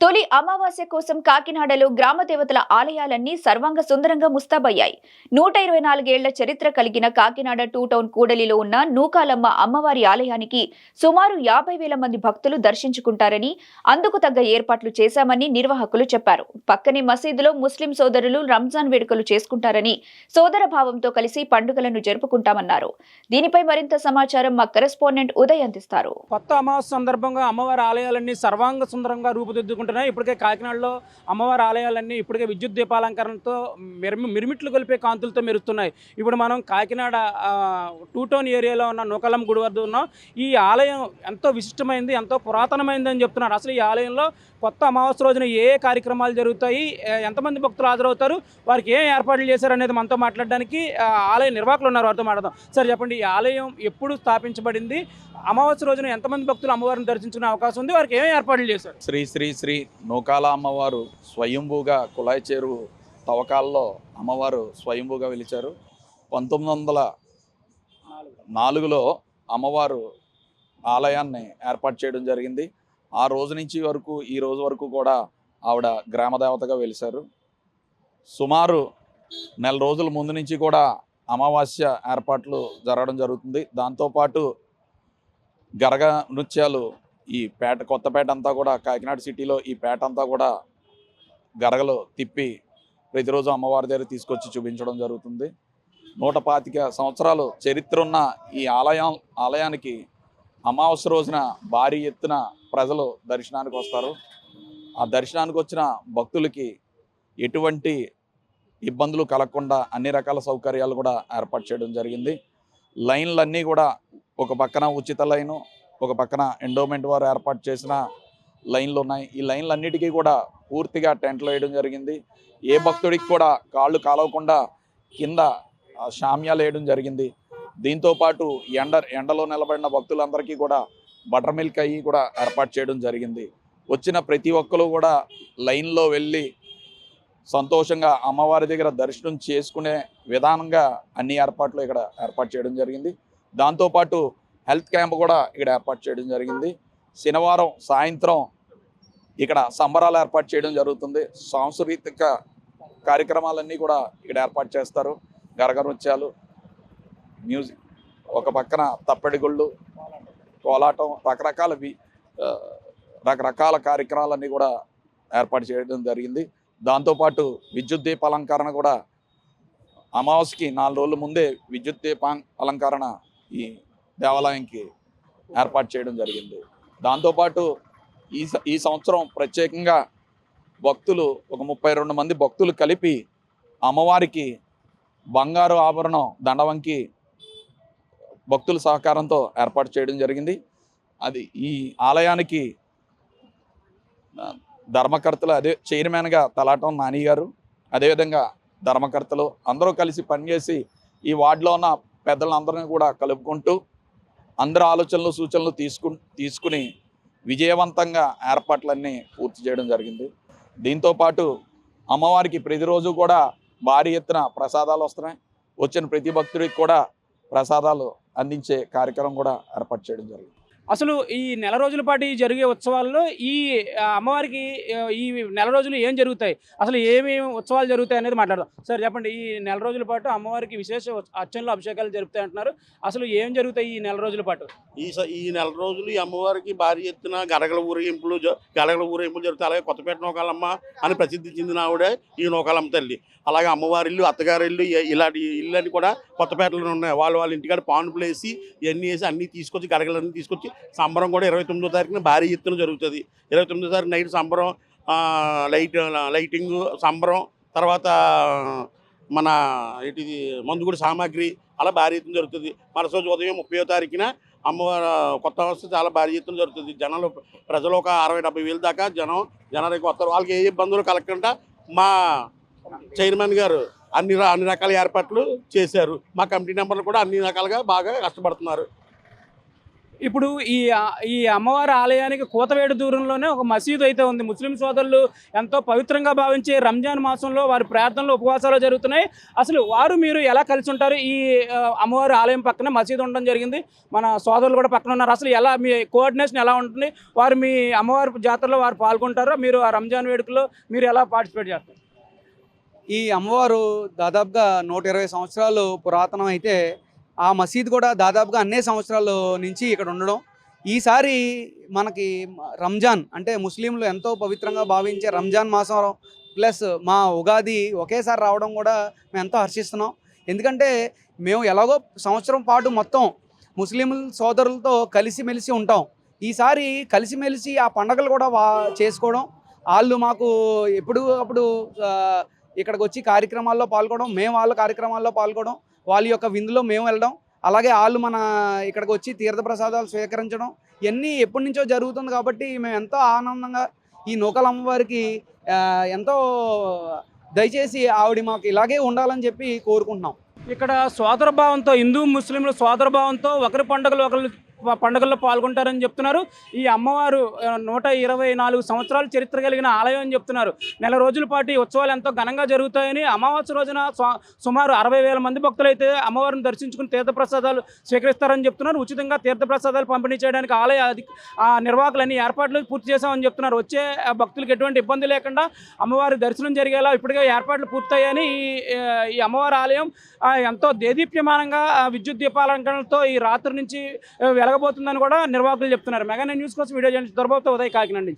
తొలి అమావాస్య కోసం కాకినాడలో గ్రామ దేవతల ఆలయాలన్నీ సర్వాంగ సుందరంగా ముస్తాబయ్యాయి. నూట ఇరవై నాలుగేళ్ళ చరిత్ర కలిగిన కాకినాడ టూ టౌన్ కూడలిలో ఉన్న నూకాలమ్మ అమ్మవారి ఆలయానికి సుమారు యాభై వేల మంది భక్తులు దర్శించుకుంటారని అందుకు తగ్గ ఏర్పాట్లు చేశామని నిర్వాహకులు చెప్పారు. పక్కనే మసీదులో ముస్లిం సోదరులు రంజాన్ వేడుకలు చేసుకుంటారని సోదర భావంతో కలిసి పండుగలను జరుపుకుంటామన్నారు. దీనిపై మరింత సమాచారం మా కరెస్పాండెంట్ ఉదయ్ అందిస్తారు. కొత్త అమావాస్య సందర్భంగా అమ్మవారి ఆలయాలన్నీ సర్వాంగ సుందరంగా చేసుకుంటున్నాయి. ఇప్పటికే కాకినాడలో అమ్మవారి ఆలయాలన్నీ ఇప్పటికే విద్యుత్ దీపాలంకరణతో మిరమి మిరుమిట్లు కొలిపే కాంతులతో మెరుస్తున్నాయి. ఇప్పుడు మనం కాకినాడ టూ టౌన్ ఏరియాలో ఉన్న నూకలం గుడి వద్ద ఉన్నాం. ఈ ఆలయం ఎంతో విశిష్టమైంది ఎంతో పురాతనమైంది అని చెప్తున్నారు. అసలు ఈ ఆలయంలో కొత్త అమావాస్య రోజున ఏ కార్యక్రమాలు జరుగుతాయి ఎంతమంది భక్తులు హాజరవుతారు వారికి ఏం ఏర్పాట్లు చేశారు అనేది మనతో మాట్లాడడానికి ఆలయ నిర్వాహకులు ఉన్నారు. వారితో మాట్లాడదాం. సార్ చెప్పండి ఈ ఆలయం ఎప్పుడు స్థాపించబడింది? అమావాస్య రోజున ఎంతమంది భక్తులు అమ్మవారిని దర్శించుకునే అవకాశం ఉంది? వారికి ఏమేమి ఏర్పాట్లు చేశారు శ్రీ శ్రీ శ్రీ నూకాల అమ్మవారు స్వయంభూగా కుళాయి చేరు తవ్వకాల్లో అమ్మవారు స్వయంభూగా వెలిచారు. పంతొమ్మిది వందల నాలుగులో అమ్మవారు ఆలయాన్ని ఏర్పాటు చేయడం జరిగింది. ఆ రోజు నుంచి వరకు ఈ రోజు వరకు కూడా ఆవిడ గ్రామదేవతగా వెలిశారు. సుమారు నెల రోజుల ముందు నుంచి కూడా అమావాస్య ఏర్పాట్లు జరగడం జరుగుతుంది. దాంతోపాటు గరగ నృత్యాలు ఈ పేట కొత్తపేట అంతా కూడా కాకినాడ సిటీలో ఈ పేట అంతా కూడా గరగలు తిప్పి ప్రతిరోజు అమ్మవారి దగ్గర తీసుకొచ్చి చూపించడం జరుగుతుంది. నూట పాతిక సంవత్సరాలు చరిత్ర ఉన్న ఈ ఆలయం ఆలయానికి అమావాస్య రోజున భారీ ఎత్తున ప్రజలు దర్శనానికి వస్తారు. ఆ దర్శనానికి వచ్చిన భక్తులకి ఎటువంటి ఇబ్బందులు కలగకుండా అన్ని రకాల సౌకర్యాలు కూడా ఏర్పాటు చేయడం జరిగింది. లైన్లన్నీ కూడా ఒక పక్కన ఉచిత లైను ఒక పక్కన ఎండోమెంట్ వారు ఏర్పాటు చేసిన లైన్లు ఉన్నాయి. ఈ లైన్లన్నిటికీ కూడా పూర్తిగా టెంట్లు వేయడం జరిగింది. ఏ భక్తుడికి కూడా కాళ్ళు కాలవకుండా కింద షామ్యాలు వేయడం జరిగింది. దీంతో పాటు ఎండ ఎండలో నిలబడిన భక్తులందరికీ కూడా బటర్ మిల్క్ అయ్యి కూడా ఏర్పాటు చేయడం జరిగింది. వచ్చిన ప్రతి ఒక్కరు కూడా లైన్లో వెళ్ళి సంతోషంగా అమ్మవారి దగ్గర దర్శనం చేసుకునే విధానంగా అన్ని ఏర్పాట్లు ఇక్కడ ఏర్పాటు చేయడం జరిగింది. దాంతోపాటు హెల్త్ క్యాంప్ కూడా ఇక్కడ ఏర్పాటు చేయడం జరిగింది. శనివారం సాయంత్రం ఇక్కడ సంబరాలు ఏర్పాటు చేయడం జరుగుతుంది. సాంస్కృతిక కార్యక్రమాలన్నీ కూడా ఇక్కడ ఏర్పాటు చేస్తారు. గరగ నృత్యాలు మ్యూజిక్ ఒక పక్కన తప్పెడి గుళ్ళు కోలాటం రకరకాల వి- రకరకాల కార్యక్రమాలన్నీ కూడా ఏర్పాటు చేయడం జరిగింది. దాంతోపాటు విద్యుత్ దీప అలంకరణ కూడా అమావాస్యకి నాలుగు రోజుల ముందే విద్యుత్ దీప అలంకరణ ఈ దేవాలయంకి ఏర్పాటు చేయడం జరిగింది. దాంతోపాటు ఈ స- ఈ సంవత్సరం ప్రత్యేకంగా భక్తులు ఒక ముప్పై రెండు మంది భక్తులు కలిపి అమ్మవారికి బంగారు ఆభరణం దండవంకి భక్తుల సహకారంతో ఏర్పాటు చేయడం జరిగింది. అది ఈ ఆలయానికి ధర్మకర్తలు అదే చైర్మన్గా తలాటం నాని గారు అదేవిధంగా ధర్మకర్తలు అందరూ కలిసి పనిచేసి ఈ వార్డులో ఉన్న పెద్దలందరినీ కూడా కలుపుకుంటూ అందరి ఆలోచనలు సూచనలు తీసుకు తీసుకుని విజయవంతంగా ఏర్పాట్లన్నీ పూర్తి చేయడం జరిగింది. దీంతో పాటు అమ్మవారికి ప్రతిరోజు కూడా భారీ ఎత్తున ప్రసాదాలు వస్తున్నాయి. వచ్చిన ప్రతి భక్తుడికి కూడా ప్రసాదాలు అందించే కార్యక్రమం కూడా ఏర్పాటు చేయడం జరిగింది. అసలు ఈ నెల రోజుల పాటు ఈ జరిగే ఉత్సవాల్లో ఈ అమ్మవారికి ఈ నెల రోజులు ఏం జరుగుతాయి? అసలు ఏమేమి ఉత్సవాలు జరుగుతాయి అనేది మాట్లాడదాం. సార్ చెప్పండి. ఈ నెల రోజుల పాటు అమ్మవారికి విశేష అర్చనలు అభిషేకాలు జరుపుతాయి అంటున్నారు అసలు ఏం జరుగుతాయి ఈ నెల రోజుల పాటు? ఈ స- ఈ నెల రోజులు ఈ అమ్మవారికి భారీ ఎత్తున గరగల ఊరేగింపులు గడగల గరగల ఊరేగింపులు జరుగుతాయి. అలాగే కొత్తపేట నూకాలమ్మ అని ప్రసిద్ధి చెందిన ఆవిడే ఈ నూకాలమ్మ తల్లి. అలాగే అమ్మవారి ఇల్లు అత్తగారి ఇల్లు ఇలాంటి ఇల్లు కూడా కొత్తపేటలో ఉన్నాయి. వాళ్ళు వాళ్ళ ఇంటికాడ పానుపులు వేసి ఇవన్నీ వేసి అన్నీ తీసుకొచ్చి గడగలన్నీ తీసుకొచ్చి సంబరం కూడా ఇరవై తొమ్మిదో తారీఖున భారీ ఎత్తున జరుగుతుంది. ఇరవై తొమ్మిదో తారీఖు నైట్ సంబరం లైట్ లైటింగ్ సంబరం తర్వాత మన ఇటుది మందుగుడి సామాగ్రి అలా భారీ ఎత్తున జరుగుతుంది. మరుసటి ఉదయం ముప్పై తారీఖున అమ్మవారు కొత్త వస్తే చాలా భారీ ఎత్తున జరుగుతుంది. జనాలు ప్రజలు ఒక అరవై డెబ్బై వేలు దాకా జనం జనానికి వస్తారు. వాళ్ళకి ఏ ఇబ్బందులు కలగకుండా మా చైర్మన్ గారు అన్ని అన్ని రకాల ఏర్పాట్లు చేశారు. మా కమిటీ నెంబర్లు కూడా అన్ని రకాలుగా బాగా కష్టపడుతున్నారు. ఇప్పుడు ఈ ఈ అమ్మవారి ఆలయానికి కూతవేడు దూరంలోనే ఒక మసీదు అయితే ఉంది. ముస్లిం సోదరులు ఎంతో పవిత్రంగా భావించే రంజాన్ మాసంలో వారి ప్రార్థనలు ఉపవాసాలు జరుగుతున్నాయి. అసలు వారు మీరు ఎలా కలిసి ఉంటారు? ఈ అమ్మవారి ఆలయం పక్కన మసీదు ఉండడం జరిగింది. మన సోదరులు కూడా పక్కన ఉన్నారు. అసలు ఎలా మీ కోఆర్డినేషన్ ఎలా ఉంటుంది? వారు మీ అమ్మవారి జాతరలో వారు పాల్గొంటారో? మీరు ఆ రంజాన్ వేడుకలో మీరు ఎలా పార్టిసిపేట్ చేస్తారు? ఈ అమ్మవారు దాదాపుగా నూట ఇరవై సంవత్సరాలు పురాతనం అయితే ఆ మసీద్ కూడా దాదాపుగా అన్నే సంవత్సరాల నుంచి ఇక్కడ ఉండడం. ఈసారి మనకి రంజాన్ అంటే ముస్లింలు ఎంతో పవిత్రంగా భావించే రంజాన్ మాసం ప్లస్ మా ఉగాది ఒకేసారి రావడం కూడా మేము ఎంతో హర్షిస్తున్నాం. ఎందుకంటే మేము ఎలాగో సంవత్సరం పాటు మొత్తం ముస్లింల సోదరులతో కలిసిమెలిసి ఉంటాం. ఈసారి కలిసిమెలిసి ఆ పండగలు కూడా వా చేసుకోవడం. వాళ్ళు మాకు ఎప్పుడు అప్పుడు ఇక్కడికి వచ్చి కార్యక్రమాల్లో పాల్గొనడం మేము వాళ్ళ కార్యక్రమాల్లో పాల్గొనడం వాళ్ళ యొక్క విందులో మేము వెళ్ళడం అలాగే వాళ్ళు మన ఇక్కడికి వచ్చి తీర్థప్రసాదాలు స్వీకరించడం ఇవన్నీ ఎప్పటి నుంచో జరుగుతుంది కాబట్టి మేము ఎంతో ఆనందంగా ఈ నూకల అమ్మవారికి ఎంతో దయచేసి ఆవిడ మాకు ఇలాగే ఉండాలని చెప్పి కోరుకుంటున్నాం. ఇక్కడ సోదర భావంతో హిందూ ముస్లింలు సోదర భావంతో ఒకరి పండుగలు ఒకరు పండుగల్లో పాల్గొంటారని చెప్తున్నారు. ఈ అమ్మవారు నూట ఇరవై నాలుగు సంవత్సరాల చరిత్ర కలిగిన ఆలయం అని చెప్తున్నారు. నెల రోజుల పాటు ఈ ఉత్సవాలు ఎంతో ఘనంగా జరుగుతాయని అమావాస్య రోజున సుమారు అరవై వేల మంది భక్తులు అయితే అమ్మవారిని దర్శించుకుని తీర్థప్రసాదాలు స్వీకరిస్తారని చెప్తున్నారు. ఉచితంగా తీర్థప్రసాదాలు పంపిణీ చేయడానికి ఆలయ నిర్వాహకులన్నీ ఏర్పాట్లు పూర్తి చేశామని చెప్తున్నారు. వచ్చే భక్తులకు ఎటువంటి ఇబ్బంది లేకుండా అమ్మవారి దర్శనం జరిగేలా ఇప్పటికే ఏర్పాట్లు పూర్తయ్యాయని ఈ ఈ అమ్మవారి ఆలయం ఎంతో దేదీప్యమానంగా విద్యుత్ దీపాలంకరణలతో ఈ రాత్రి నుంచి వెలగ జరగబోతుందని కూడా నిర్వాహకులు చెప్తున్నారు. మెగా న్యూస్ కోసం వీడియో జర్నలిస్ట్ దొరబాబుతో ఉదయ్ కాకినాడ నుంచి.